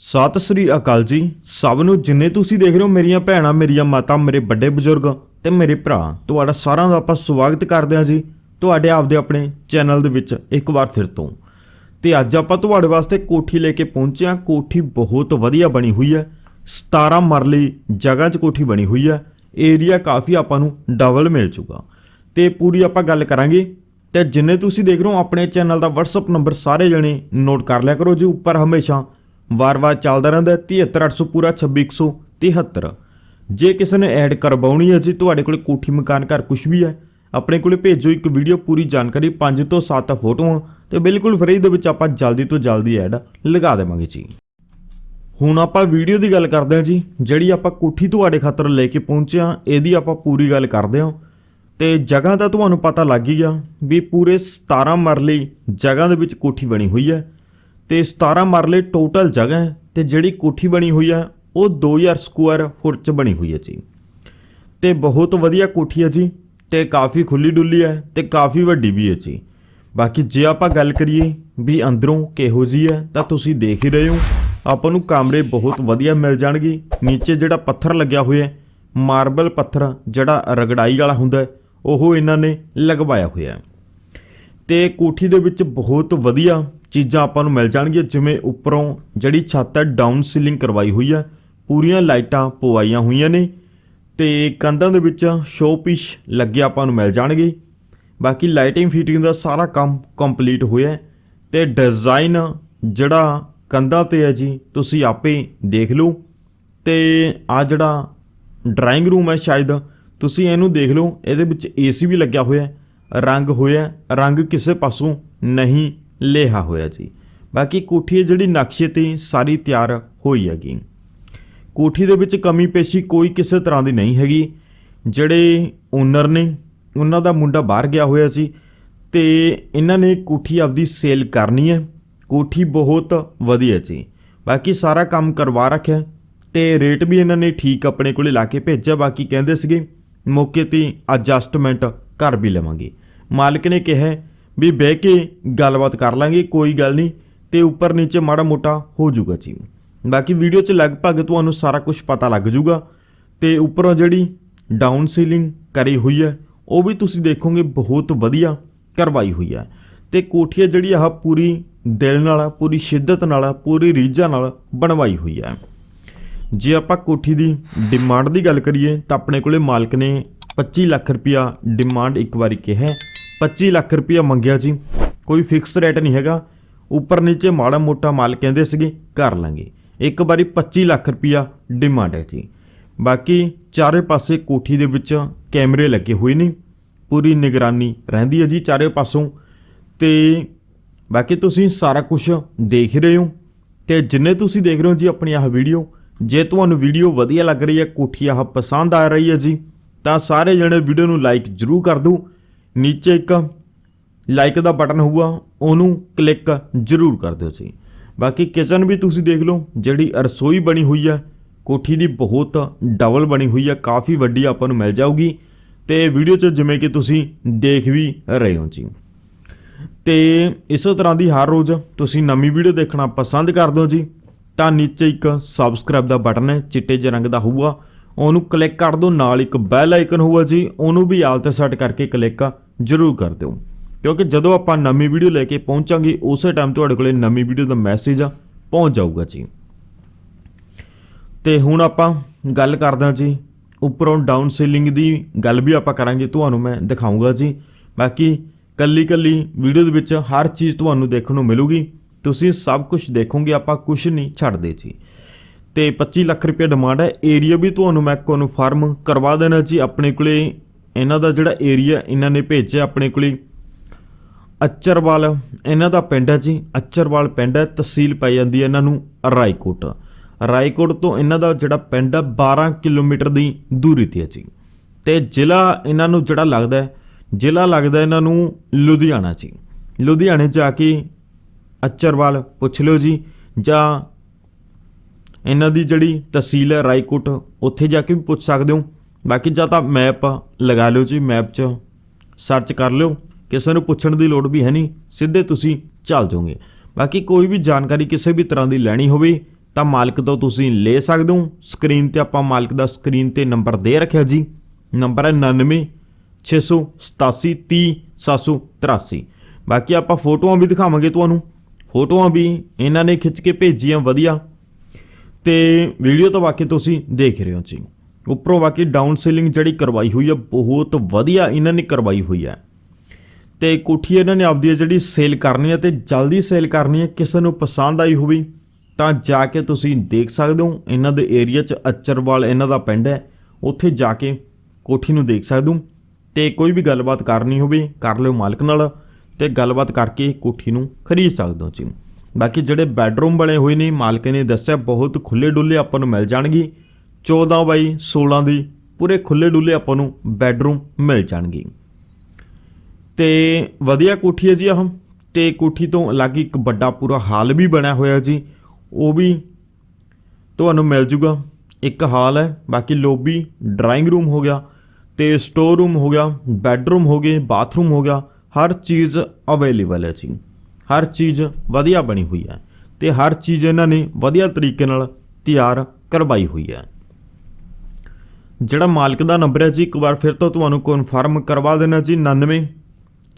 ਸਤਿ ਸ੍ਰੀ ਅਕਾਲ ਜੀ। ਸਭ ਨੂੰ ਜਿੰਨੇ ਤੁਸੀਂ ਦੇਖ ਰਹੇ ਹੋ, ਮੇਰੀਆਂ ਭੈਣਾਂ, ਮੇਰੀਆਂ ਮਾਤਾ, ਮੇਰੇ ਵੱਡੇ ਬਜ਼ੁਰਗ ਤੇ ਮੇਰੇ ਭਰਾ, ਤੁਹਾਡਾ ਸਾਰਿਆਂ ਦਾ ਆਪਾਂ ਸਵਾਗਤ ਕਰਦੇ ਹਾਂ ਜੀ। ਤੁਹਾਡੇ ਆਪਦੇ ਆਪਣੇ ਚੈਨਲ ਦੇ ਵਿੱਚ ਇੱਕ ਵਾਰ ਫਿਰ ਤੋਂ। ਤੇ ਅੱਜ ਆਪਾਂ ਤੁਹਾਡੇ ਵਾਸਤੇ ਕੋਠੀ ਲੈ ਕੇ ਪਹੁੰਚੇ ਹਾਂ। ਕੋਠੀ ਬਹੁਤ ਵਧੀਆ ਬਣੀ ਹੋਈ ਹੈ। 17 ਮਰਲੀ ਜਗ੍ਹਾ 'ਚ ਕੋਠੀ ਬਣੀ ਹੋਈ ਹੈ। ਏਰੀਆ ਕਾਫੀ ਆਪਾਂ ਨੂੰ ਡਬਲ ਮਿਲ ਚੁੱਕਾ। ਤੇ ਪੂਰੀ ਆਪਾਂ ਗੱਲ ਕਰਾਂਗੇ। ਤੇ ਜਿੰਨੇ ਤੁਸੀਂ ਦੇਖ ਰਹੇ ਹੋ, ਆਪਣੇ ਚੈਨਲ ਦਾ WhatsApp ਨੰਬਰ ਸਾਰੇ ਜਣੇ ਨੋਟ ਕਰ ਲਿਆ ਕਰੋ ਜੀ। ਉੱਪਰ ਹਮੇਸ਼ਾ ਵਾਰ-ਵਾਰ ਚੱਲਦਾ ਰਹਿੰਦਾ ਹੈ। 73800 ਪੂਰਾ 26173 ਜੇ ਕਿਸੇ ਨੇ ਐਡ ਕਰਵਾਉਣੀ ਹੈ ਜੀ, ਤੁਹਾਡੇ ਕੋਲੇ ਕੋਠੀ, ਮਕਾਨ, ਘਰ ਕੁਝ ਵੀ ਹੈ, ਆਪਣੇ ਕੋਲੇ ਭੇਜੋ ਇੱਕ ਵੀਡੀਓ, ਪੂਰੀ ਜਾਣਕਾਰੀ। 5 ਤੋਂ 7 ਫੋਟੋਆਂ ਤੇ ਬਿਲਕੁਲ ਫ੍ਰੀ ਦੇ ਵਿੱਚ ਆਪਾਂ ਜਲਦੀ ਤੋਂ ਜਲਦੀ ਐਡ ਲਗਾ ਦੇਵਾਂਗੇ ਜੀ। ਹੁਣ ਆਪਾਂ ਵੀਡੀਓ ਦੀ ਗੱਲ ਕਰਦੇ ਹਾਂ ਜੀ, ਜਿਹੜੀ ਆਪਾਂ ਕੋਠੀ ਤੁਹਾਡੇ ਖਾਤਰ ਲੈ ਕੇ ਪਹੁੰਚੇ ਹਾਂ, ਇਹਦੀ ਆਪਾਂ ਪੂਰੀ ਗੱਲ ਕਰਦੇ ਹਾਂ। ਤੇ ਜਗ੍ਹਾ ਦਾ ਤੁਹਾਨੂੰ ਪਤਾ ਲੱਗ ਹੀ ਗਿਆ ਵੀ ਪੂਰੇ 17 ਮਰਲੇ ਜਗ੍ਹਾ ਦੇ ਵਿੱਚ ਕੋਠੀ ਬਣੀ ਹੋਈ ਹੈ। ਤੇ 17 ਮਰਲੇ ਟੋਟਲ ਜਗ੍ਹਾ ਹੈ ਤੇ ਜਿਹੜੀ ਕੋਠੀ ਬਣੀ ਹੋਈ ਹੈ, ਉਹ 2000 ਸਕੁਅਰ ਫੁੱਟ ਚ ਬਣੀ ਹੋਈ ਹੈ ਜੀ। ਤੇ ਬਹੁਤ ਵਧੀਆ ਕੋਠੀ ਹੈ ਜੀ, ਤੇ ਕਾਫੀ ਖੁੱਲੀ ਡੁੱਲੀ ਹੈ ਤੇ ਕਾਫੀ ਵੱਡੀ ਵੀ ਹੈ ਜੀ। ਬਾਕੀ ਜੇ ਆਪਾਂ ਗੱਲ ਕਰੀਏ ਵੀ ਅੰਦਰੋਂ ਕਿਹੋ ਜੀ ਹੈ, ਤਾਂ ਤੁਸੀਂ ਦੇਖ ਹੀ ਰਹੇ ਹੋ, ਆਪਾਂ ਨੂੰ ਕਮਰੇ ਬਹੁਤ ਵਧੀਆ ਮਿਲ ਜਾਣਗੇ। ਨੀਚੇ ਜਿਹੜਾ ਪੱਥਰ ਲੱਗਿਆ ਹੋਇਆ ਹੈ, ਮਾਰਬਲ ਪੱਥਰ, ਜਿਹੜਾ ਰਗੜਾਈ ਵਾਲਾ ਹੁੰਦਾ ਉਹ ਇਹਨਾਂ ਨੇ ਲਗਵਾਇਆ ਹੋਇਆ ਹੈ। ਤੇ ਕੋਠੀ ਦੇ ਵਿੱਚ ਬਹੁਤ ਵਧੀਆ ਚੀਜ਼ਾਂ ਆਪਾਂ ਨੂੰ ਮਿਲ ਜਾਣਗੀਆਂ, ਜਿਵੇਂ ਉੱਪਰੋਂ ਜਿਹੜੀ ਛੱਤ ਹੈ ਡਾਊਨ ਸੀਲਿੰਗ ਕਰਵਾਈ ਹੋਈ ਹੈ। ਪੂਰੀਆਂ ਲਾਈਟਾਂ ਪਵਾਈਆਂ ਹੋਈਆਂ ਨੇ ਤੇ ਕੰਧਾਂ ਦੇ ਵਿੱਚ ਸ਼ੋਪੀਸ ਲੱਗੇ ਆਪਾਂ ਨੂੰ ਮਿਲ ਜਾਣਗੇ। ਬਾਕੀ ਲਾਈਟਿੰਗ ਫਿਟਿੰਗ ਦਾ ਸਾਰਾ ਕੰਮ ਕੰਪਲੀਟ ਹੋਇਆ ਹੈ ਤੇ ਡਿਜ਼ਾਈਨ ਜਿਹੜਾ ਕੰਧਾਂ ਤੇ ਹੈ ਜੀ, ਤੁਸੀਂ ਆਪੇ ਦੇਖ ਲਓ। ਤੇ ਆ ਜਿਹੜਾ ਡਰਾਇੰਗ ਰੂਮ ਹੈ ਸ਼ਾਇਦ, ਤੁਸੀਂ ਇਹਨੂੰ ਦੇਖ ਲਓ, ਇਹਦੇ ਵਿੱਚ ਏਸੀ ਵੀ ਲੱਗਿਆ ਹੋਇਆ ਰੰਗ ਹੋਇਆ ਰੰਗ ਕਿਸੇ ਪਾਸੋਂ ਨਹੀਂ ਲਿਆ ਹੋਇਆ ਜੀ ਬਾਕੀ ਕੋਠੀ ਜਿਹੜੀ ਨਕਸ਼ੇ ਤੇ ਸਾਰੀ ਤਿਆਰ ਹੋਈ ਹੈਗੀ। ਕੋਠੀ ਦੇ ਵਿੱਚ ਕਮੀ ਪੇਸ਼ੀ ਕੋਈ ਕਿਸੇ ਤਰ੍ਹਾਂ ਦੀ ਨਹੀਂ ਹੈਗੀ। ਜਿਹੜੇ ਓਨਰ ਨੇ, ਉਹਨਾਂ ਦਾ ਮੁੰਡਾ ਬਾਹਰ ਗਿਆ ਹੋਇਆ ਸੀ ਤੇ ਇਹਨਾਂ ਨੇ ਕੋਠੀ ਆਪਦੀ ਸੇਲ ਕਰਨੀ ਹੈ। ਕੋਠੀ ਬਹੁਤ ਵਧੀਆ ਜੀ ਬਾਕੀ ਸਾਰਾ ਕੰਮ ਕਰਵਾ ਰੱਖਿਆ ਤੇ ਰੇਟ ਵੀ ਇਹਨਾਂ ਨੇ ਠੀਕ ਆਪਣੇ ਕੋਲੇ ਲਾ ਕੇ ਭੇਜਿਆ। ਬਾਕੀ ਕਹਿੰਦੇ ਸੀਗੇ, ਮੌਕੇ ਤੇ ਐਡਜਸਟਮੈਂਟ ਕਰ ਵੀ ਲਵਾਂਗੇ। ਮਾਲਕ ਨੇ ਕਿਹਾ ਵੀ ਬਹਿ ਕੇ ਗੱਲਬਾਤ ਕਰ ਲਾਂਗੇ, ਕੋਈ ਗੱਲ ਨਹੀਂ, ਤੇ ਉੱਪਰ ਨੀਚੇ ਮਾੜਾ ਮੋਟਾ ਹੋ ਜਾਊਗਾ ਜੀ। ਬਾਕੀ ਵੀਡੀਓ 'ਚ ਲਗਭਗ ਤੁਹਾਨੂੰ ਸਾਰਾ ਕੁਝ ਪਤਾ ਲੱਗ ਜਾਊਗਾ ਤੇ ਉੱਪਰੋਂ ਜਿਹੜੀ ਡਾਊਨ ਸੀਲਿੰਗ ਕਰੀ ਹੋਈ ਹੈ, ਉਹ ਵੀ ਤੁਸੀਂ ਦੇਖੋਗੇ ਬਹੁਤ ਵਧੀਆ ਕਰਵਾਈ ਹੋਈ ਹੈ। ਤੇ ਕੋਠੀ ਹੈ ਜਿਹੜੀ ਆਹ ਪੂਰੀ ਦਿਲ ਨਾਲ, ਪੂਰੀ ਸ਼ਿੱਦਤ ਨਾਲ, ਪੂਰੀ ਰੀਝਾਂ ਨਾਲ ਬਣਵਾਈ ਹੋਈ ਹੈ। ਜੇ ਆਪਾਂ ਕੋਠੀ ਦੀ ਡਿਮਾਂਡ ਦੀ ਗੱਲ ਕਰੀਏ, ਤਾਂ ਆਪਣੇ ਕੋਲੇ ਮਾਲਕ ਨੇ 25 ਲੱਖ ਰੁਪਇਆ ਡਿਮਾਂਡ ਇੱਕ ਵਾਰੀ ਕਿਹਾ 25 ਲੱਖ ਰੁਪਇਆ ਮੰਗਿਆ ਜੀ ਕੋਈ ਫਿਕਸ ਰੇਟ ਨਹੀਂ ਹੈਗਾ। ਉੱਪਰ ਨੀਚੇ ਮਾੜਾ ਮੋਟਾ ਮਾਲ ਕਹਿੰਦੇ ਸੀਗੇ, ਕਰ ਲਾਂਗੇ। ਇੱਕ ਵਾਰੀ 25 ਲੱਖ ਰੁਪਇਆ ਡਿਮਾਂਡ ਹੈ ਜੀ। ਬਾਕੀ ਚਾਰੇ ਪਾਸੇ ਕੋਠੀ ਦੇ ਵਿੱਚ ਕੈਮਰੇ ਲੱਗੇ ਹੋਏ ਨੇ। ਪੂਰੀ ਨਿਗਰਾਨੀ ਰਹਿੰਦੀ ਹੈ ਜੀ ਚਾਰੇ ਪਾਸੋਂ। ਤੇ ਬਾਕੀ ਤੁਸੀਂ ਸਾਰਾ ਕੁਝ ਦੇਖ ਰਹੇ ਹੋ। ਤੇ ਜਿੰਨੇ ਤੁਸੀਂ ਦੇਖ ਰਹੇ ਹੋ ਜੀ ਆਪਣੀ ਆਹ ਵੀਡੀਓ ਜੇ ਤੁਹਾਨੂੰ ਵੀਡੀਓ ਵਧੀਆ ਲੱਗ ਰਹੀ ਹੈ, ਕੋਠੀ ਆਹ ਪਸੰਦ ਆ ਰਹੀ ਹੈ ਜੀ, ਤਾਂ ਸਾਰੇ ਜਣੇ ਵੀਡੀਓ ਨੂੰ ਲਾਈਕ ਜ਼ਰੂਰ ਕਰ ਦਿਓ। ਨੀਚੇ ਇੱਕ ਲਾਈਕ ਦਾ ਬਟਨ ਹੋਊਗਾ, ਉਹਨੂੰ ਕਲਿੱਕ ਜ਼ਰੂਰ ਕਰ ਦਿਓ ਜੀ ਬਾਕੀ ਕਿਚਨ ਵੀ ਤੁਸੀਂ ਦੇਖ ਲਓ, ਜਿਹੜੀ ਰਸੋਈ ਬਣੀ ਹੋਈ ਹੈ ਕੋਠੀ ਦੀ ਬਹੁਤ ਡਬਲ ਬਣੀ ਹੋਈ ਹੈ ਕਾਫੀ ਵੱਡੀ ਆਪਾਂ ਨੂੰ ਮਿਲ ਜਾਊਗੀ। ਤੇ ਵੀਡੀਓ 'ਚ ਜਿਵੇਂ ਕਿ ਤੁਸੀਂ ਦੇਖ ਵੀ ਰਹੇ ਹੋ ਜੀ। ਤੇ ਇਸੇ ਤਰ੍ਹਾਂ ਦੀ ਹਰ ਰੋਜ਼ ਤੁਸੀਂ ਨਵੀਂ ਵੀਡੀਓ ਦੇਖਣਾ ਪਸੰਦ ਕਰਦੇ ਹੋ ਜੀ, ਤਾਂ ਨੀਚੇ ਇੱਕ ਸਬਸਕ੍ਰਾਈਬ ਦਾ ਬਟਨ ਹੈ, ਚਿੱਟੇ ਜਿਹੇ ਰੰਗ ਦਾ ਹੋਊਗਾ। ਉਹਨੂੰ ਕਲਿੱਕ ਕਰ ਦਿਓ, ਨਾਲ ਇੱਕ ਬੈਲ ਆਈਕਨ ਹੋਊਗਾ ਜੀ, ਉਹਨੂੰ ਵੀ ਆਲ ਤੇ ਸੈੱਟ ਕਰਕੇ ਕਲਿੱਕ ਜ਼ਰੂਰ ਕਰ ਦਿਓ। ਕਿਉਂਕਿ ਜਦੋਂ ਆਪਾਂ ਨਵੀਂ ਵੀਡੀਓ ਲੈ ਕੇ ਪਹੁੰਚਾਂਗੇ, ਉਸੇ ਟਾਈਮ ਤੁਹਾਡੇ ਕੋਲੇ ਨਵੀਂ ਵੀਡੀਓ ਦਾ ਮੈਸੇਜ ਆ, ਪਹੁੰਚ ਜਾਊਗਾ ਜੀ। ਤੇ ਹੁਣ ਆਪਾਂ ਗੱਲ ਕਰਦਾ ਜੀ, ਉੱਪਰੋਂ ਡਾਊਨ ਸੀਲਿੰਗ ਦੀ ਗੱਲ ਵੀ ਆਪਾਂ ਕਰਾਂਗੇ, ਤੁਹਾਨੂੰ ਮੈਂ ਦਿਖਾਉਂਗਾ ਜੀ। ਬਾਕੀ ਕੱਲੀ ਕੱਲੀ ਵੀਡੀਓ ਦੇ ਵਿੱਚ ਹਰ ਚੀਜ਼ ਤੁਹਾਨੂੰ ਦੇਖਣ ਨੂੰ ਮਿਲੂਗੀ। ਤੁਸੀਂ ਸਭ ਕੁਝ ਦੇਖੋਗੇ, ਆਪਾਂ ਕੁਝ ਨਹੀਂ ਛੱਡਦੇ ਜੀ। ਤੇ 25 ਲੱਖ ਰੁਪਏ ਡਿਮਾਂਡ ਹੈ। ਏਰੀਆ ਵੀ ਤੁਹਾਨੂੰ ਮੈਂ ਕਨਫਰਮ ਕਰਵਾ ਦੇਣਾ ਜੀ ਆਪਣੇ ਕੋਲੇ। ਇਹਨਾਂ ਦਾ ਜਿਹੜਾ ਏਰੀਆ ਇਹਨਾਂ ਨੇ ਭੇਜਿਆ ਆਪਣੇ ਕੋਲੇ। ਅਚਰਵਾਲ, ਇਹਨਾਂ ਦਾ ਪਿੰਡ ਹੈ ਜੀ। ਅਚਰਵਾਲ ਪਿੰਡ ਹੈ, ਤਹਿਸੀਲ ਪੈ ਜਾਂਦੀ ਹੈ ਇਹਨਾਂ ਨੂੰ ਰਾਏਕੋਟ। ਰਾਏਕੋਟ ਤੋਂ ਇਹਨਾਂ ਦਾ ਜਿਹੜਾ ਪਿੰਡ ਹੈ 12 ਕਿਲੋਮੀਟਰ ਦੀ ਦੂਰੀ ਤੇ ਹੈ ਜੀ। ਤੇ ਜ਼ਿਲ੍ਹਾ ਇਹਨਾਂ ਨੂੰ ਜਿਹੜਾ ਲੱਗਦਾ ਹੈ, ਜ਼ਿਲ੍ਹਾ ਲੱਗਦਾ ਇਹਨਾਂ ਨੂੰ ਲੁਧਿਆਣਾ ਜੀ। ਲੁਧਿਆਣੇ ਜਾ ਕੇ ਅਚਰਵਾਲ ਪੁੱਛ ਲਿਓ ਜੀ ਜਾਂ ਇਹਨਾਂ ਦੀ ਜਿਹੜੀ ਤਹਿਸੀਲ ਹੈ ਰਾਏਕੋਟ, ਉੱਥੇ ਜਾ ਕੇ ਵੀ ਪੁੱਛ ਸਕਦੇ ਹੋ। ਬਾਕੀ ਜਾਂ ਤਾਂ ਮੈਪ ਲਗਾ ਲਿਓ ਜੀ ਮੈਪ 'ਚ ਸਰਚ ਕਰ ਲਿਓ। ਕਿਸੇ ਨੂੰ ਪੁੱਛਣ ਦੀ ਲੋੜ ਵੀ ਹੈ ਨਹੀਂ, ਸਿੱਧੇ ਤੁਸੀਂ ਚੱਲ ਜਾਓਗੇ। ਬਾਕੀ ਕੋਈ ਵੀ ਜਾਣਕਾਰੀ ਕਿਸੇ ਵੀ ਤਰ੍ਹਾਂ ਦੀ ਲੈਣੀ ਹੋਵੇ, ਤਾਂ ਮਾਲਕ ਤੋਂ ਤੁਸੀਂ ਲੈ ਸਕਦੇ ਹੋ। ਸਕਰੀਨ ਤੇ ਆਪਾਂ ਮਾਲਕ ਦਾ ਸਕਰੀਨ ਤੇ ਨੰਬਰ ਦੇ ਰੱਖਿਆ ਜੀ। ਨੰਬਰ ਹੈ 99 687 30 783 ਬਾਕੀ ਆਪਾਂ ਫੋਟੋਆਂ ਵੀ ਦਿਖਾਵਾਂਗੇ ਤੁਹਾਨੂੰ। ਫੋਟੋਆਂ ਵੀ ਇਹਨਾਂ ਨੇ ਖਿੱਚ ਕੇ ਭੇਜੀਆਂ, ਵਧੀਆ। ਤੇ ਵੀਡੀਓ ਤਾਂ ਬਾਕੀ ਤੁਸੀਂ ਦੇਖ ਰਹੇ ਹੋ ਜੀ। ਉੱਪਰੋਂ ਵਾਕਈ ਡਾਊਨ ਸੀਲਿੰਗ ਜਿਹੜੀ ਕਰਵਾਈ ਹੋਈ ਹੈ ਬਹੁਤ ਵਧੀਆ ਇਹਨਾਂ ਨੇ ਕਰਵਾਈ ਹੋਈ ਹੈ ਤੇ ਕੋਠੀ ਇਹਨਾਂ ਨੇ ਆਪਦੀ ਜਿਹੜੀ ਸੇਲ ਕਰਨੀ ਹੈ ਤੇ ਜਲਦੀ ਸੇਲ ਕਰਨੀ ਹੈ ਕਿਸੇ ਨੂੰ ਪਸੰਦ ਆਈ ਹੋਵੇ ਤਾਂ ਜਾ ਕੇ ਤੁਸੀਂ ਦੇਖ ਸਕਦੇ ਹੋ। ਇਹਨਾਂ ਦੇ ਏਰੀਆ 'ਚ ਅਚਰਵਾਲ ਇਹਨਾਂ ਦਾ ਪਿੰਡ ਹੈ, ਉੱਥੇ ਜਾ ਕੇ ਕੋਠੀ ਨੂੰ ਦੇਖ ਸਕਦੇ ਹੋ। ਤੇ ਕੋਈ ਵੀ ਗੱਲਬਾਤ ਕਰਨੀ ਹੋਵੇ, ਕਰ ਲਿਓ ਮਾਲਕ ਨਾਲ ਤੇ ਗੱਲਬਾਤ ਕਰਕੇ ਕੋਠੀ ਨੂੰ ਖਰੀਦ ਸਕਦੇ ਹੋ ਜੀ। ਬਾਕੀ ਜਿਹੜੇ ਬੈੱਡਰੂਮ ਬਣੇ ਹੋਏ ਨੇ, ਮਾਲਕ ਨੇ ਦੱਸਿਆ ਬਹੁਤ ਖੁੱਲੇ ਡੁੱਲੇ ਆਪਾਂ ਨੂੰ ਮਿਲ ਜਾਣਗੇ। 14 ਬਾਈ 16 ਦੀ ਪੂਰੇ ਖੁੱਲੇ ਡੁੱਲੇ ਆਪਾਂ ਨੂੰ ਬੈੱਡਰੂਮ ਮਿਲ ਜਾਣਗੇ। ਤੇ ਵਧੀਆ ਕੋਠੀ ਹੈ ਜੀ ਆਹ। ਤੇ ਕੋਠੀ ਤੋਂ ਅਲੱਗ ਇੱਕ ਵੱਡਾ ਪੂਰਾ ਹਾਲ ਵੀ ਬਣਿਆ ਹੋਇਆ ਜੀ। ਉਹ ਵੀ ਤੁਹਾਨੂੰ ਮਿਲ ਜੂਗਾ। ਇੱਕ ਹਾਲ ਹੈ, ਬਾਕੀ ਲੋਬੀ ਡਰਾਇੰਗ ਰੂਮ ਹੋ ਗਿਆ, ਤੇ ਸਟੋਰ ਰੂਮ ਹੋ ਗਿਆ, ਬੈੱਡਰੂਮ ਹੋ ਗਏ, ਬਾਥਰੂਮ ਹੋ ਗਿਆ, ਹਰ ਚੀਜ਼ ਅਵੇਲੇਬਲ ਹੈ ਜੀ। ਹਰ ਚੀਜ਼ ਵਧੀਆ ਬਣੀ ਹੋਈ ਹੈ ਤੇ ਹਰ ਚੀਜ਼ ਇਹਨਾਂ ਨੇ ਵਧੀਆ ਤਰੀਕੇ ਨਾਲ ਤਿਆਰ ਕਰਵਾਈ ਹੋਈ ਹੈ। ਜਿਹੜਾ ਮਾਲਕ ਦਾ ਨੰਬਰ ਹੈ ਜੀ, ਇੱਕ ਵਾਰ ਫਿਰ ਤੋਂ ਤੁਹਾਨੂੰ ਕਨਫਰਮ ਕਰਵਾ ਦੇਣਾ ਜੀ 99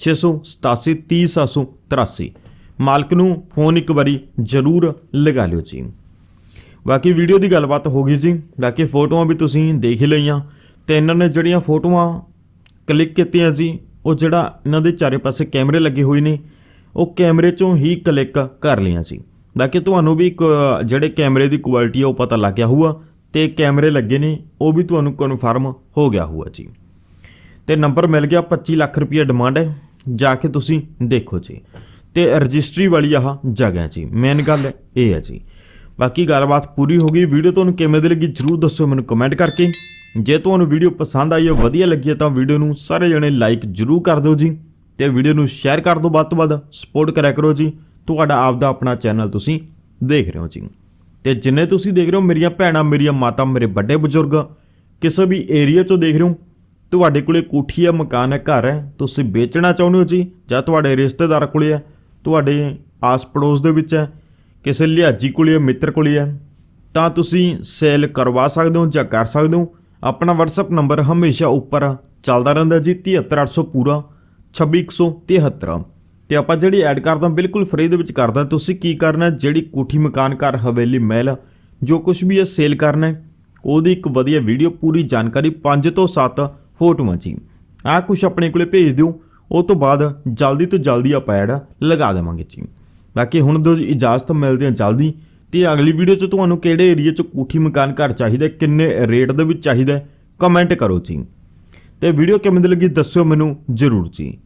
687 30783 ਮਾਲਕ ਨੂੰ ਫੋਨ ਇੱਕ ਵਾਰੀ ਜ਼ਰੂਰ ਲਗਾ ਲਿਓ ਜੀ। ਬਾਕੀ ਵੀਡੀਓ ਦੀ ਗੱਲਬਾਤ ਹੋ ਗਈ ਜੀ, ਬਾਕੀ ਫੋਟੋਆਂ ਵੀ ਤੁਸੀਂ ਦੇਖ ਹੀ ਲਈਆਂ ਤੇ ਇਹਨਾਂ ਨੇ ਜਿਹੜੀਆਂ ਫੋਟੋਆਂ ਕਲਿੱਕ ਕੀਤੀਆਂ ਜੀ, ਉਹ ਜਿਹੜਾ ਇਹਨਾਂ ਦੇ ਚਾਰੇ ਪਾਸੇ ਕੈਮਰੇ ਲੱਗੇ ਹੋਏ ਨੇ ਉਹ ਕੈਮਰੇ ਚੋਂ ਹੀ ਕਲਿੱਕ ਕਰ ਲਈਆਂ ਜੀ ਬਾਕੀ ਤੁਹਾਨੂੰ ਵੀ ਇੱਕ, ਜਿਹੜੇ ਕੈਮਰੇ ਦੀ ਕੁਆਲਿਟੀ ਆ ਉਹ ਪਤਾ ਲੱਗ ਗਿਆ ਹੋਊਗਾ। ਤੇ ਕੈਮਰੇ ਲੱਗੇ ਨੇ ਉਹ ਵੀ ਤੁਹਾਨੂੰ ਕਨਫਰਮ ਹੋ ਗਿਆ ਹੋਊਗਾ ਜੀ। ਤੇ ਨੰਬਰ ਮਿਲ ਗਿਆ 25 ਲੱਖ ਰੁਪਏ ਡਿਮਾਂਡ ਹੈ। ਜਾ ਕੇ ਤੁਸੀਂ ਦੇਖੋ ਜੀ। ਤੇ ਰਜਿਸਟਰੀ ਵਾਲੀ ਆਹ ਜਗ੍ਹਾ ਜੀ। ਮੇਨ ਗੱਲ ਇਹ ਹੈ ਜੀ। ਬਾਕੀ ਗੱਲਬਾਤ ਪੂਰੀ ਹੋ ਗਈ। ਵੀਡੀਓ ਤੁਹਾਨੂੰ ਕਿਵੇਂ ਦੀ ਲੱਗੀ ਜਰੂਰ ਦੱਸੋ ਮੈਨੂੰ ਕਮੈਂਟ ਕਰਕੇ। ਜੇ ਤੁਹਾਨੂੰ ਵੀਡੀਓ ਪਸੰਦ ਆਈ ਹੈ ਵਧੀਆ ਲੱਗੀ ਤਾਂ ਵੀਡੀਓ ਨੂੰ ਸਾਰੇ ਜਣੇ ਲਾਈਕ ਜਰੂਰ ਕਰ ਦਿਓ ਜੀ। ਤੇ ਵੀਡੀਓ ਨੂੰ ਸ਼ੇਅਰ ਕਰ ਦਿਓ ਵੱਧ ਤੋਂ ਵੱਧ ਸਪੋਰਟ ਕਰਿਆ ਕਰੋ ਜੀ। ਤੁਹਾਡਾ ਆਪਦਾ ਆਪਣਾ ਚੈਨਲ ਤੁਸੀਂ ਦੇਖ ਰਹੇ ਹੋ ਜੀ। ਤੇ ਜਿੰਨੇ ਤੁਸੀਂ ਦੇਖ ਰਹੇ ਹੋ, ਮੇਰੀਆਂ ਭੈਣਾਂ, ਮੇਰੀਆਂ ਮਾਤਾ, ਮੇਰੇ ਵੱਡੇ ਬਜ਼ੁਰਗ, ਕਿਸੇ ਵੀ ਏਰੀਆ ਚੋਂ ਦੇਖ ਰਹੇ ਹੋ, ਤੁਹਾਡੇ ਕੋਲੇ ਕੋਠੀ ਹੈ ਮਕਾਨ ਹੈ ਘਰ ਹੈ ਤੁਸੀਂ ਵੇਚਣਾ ਚਾਹੁੰਦੇ ਹੋ ਜੀ, ਜਾਂ ਤੁਹਾਡੇ ਰਿਸ਼ਤੇਦਾਰ ਕੋਲੇ ਹੈ ਤੁਹਾਡੇ ਆਸ ਪੜੋਸ ਦੇ ਵਿੱਚ ਹੈ ਕਿਸੇ ਲਿਹਾਜੀ ਕੋਲੇ ਹੈ ਮਿੱਤਰ ਕੋਲੇ ਹੈ ਤਾਂ ਤੁਸੀਂ ਸੇਲ ਕਰਵਾ ਸਕਦੇ ਹੋ ਜਾਂ ਕਰ ਸਕਦੇ ਹੋ। ਆਪਣਾ WhatsApp ਨੰਬਰ ਹਮੇਸ਼ਾ ਉੱਪਰ ਚੱਲਦਾ ਰਹਿੰਦਾ ਜੀ 73800 ਪੂਰਾ। 26173 ਤੇ ਆਪਾਂ ਜਿਹੜੀ ਐਡ ਕਰਦਾ ਬਿਲਕੁਲ ਫ੍ਰੀ ਦੇ ਵਿੱਚ ਕਰਦਾ। ਤੁਸੀਂ ਕੀ ਕਰਨਾ ਜਿਹੜੀ ਕੋਠੀ ਮਕਾਨ ਘਰ ਹਵੇਲੀ ਮਹਿਲ ਜੋ ਕੁਝ ਵੀ ਹੈ ਸੇਲ ਕਰਨਾ ਹੈ, ਉਹਦੀ ਇੱਕ ਵਧੀਆ ਵੀਡੀਓ ਪੂਰੀ ਜਾਣਕਾਰੀ 5 ਤੋਂ 7 ਫੋਟੋਆਂ ਜੀ ਆਹ ਕੁਝ ਆਪਣੇ ਕੋਲੇ ਭੇਜ ਦਿਓ। ਉਹ ਤੋਂ ਬਾਅਦ ਜਲਦੀ ਤੋਂ ਜਲਦੀ ਆਪਾਂ ਐਡ ਲਗਾ ਦੇਵਾਂਗੇ ਜੀ। ਬਾਕੀ ਹੁਣ ਦੋ ਇਜਾਜ਼ਤ ਮਿਲਦੇ ਆ ਜਲਦੀ। ਤੇ ਅਗਲੀ ਵੀਡੀਓ 'ਚ ਤੁਹਾਨੂੰ ਕਿਹੜੇ ਏਰੀਆ 'ਚ ਕੋਠੀ ਮਕਾਨ ਘਰ ਚਾਹੀਦਾ ਕਿੰਨੇ ਰੇਟ ਦੇ ਵਿੱਚ ਚਾਹੀਦਾ ਕਮੈਂਟ ਕਰੋ ਜੀ। ਤੇ ਵੀਡੀਓ ਕਿਵੇਂ ਦੀ ਲੱਗੀ ਦੱਸਿਓ ਮੈਨੂੰ ਜ਼ਰੂਰ ਜੀ।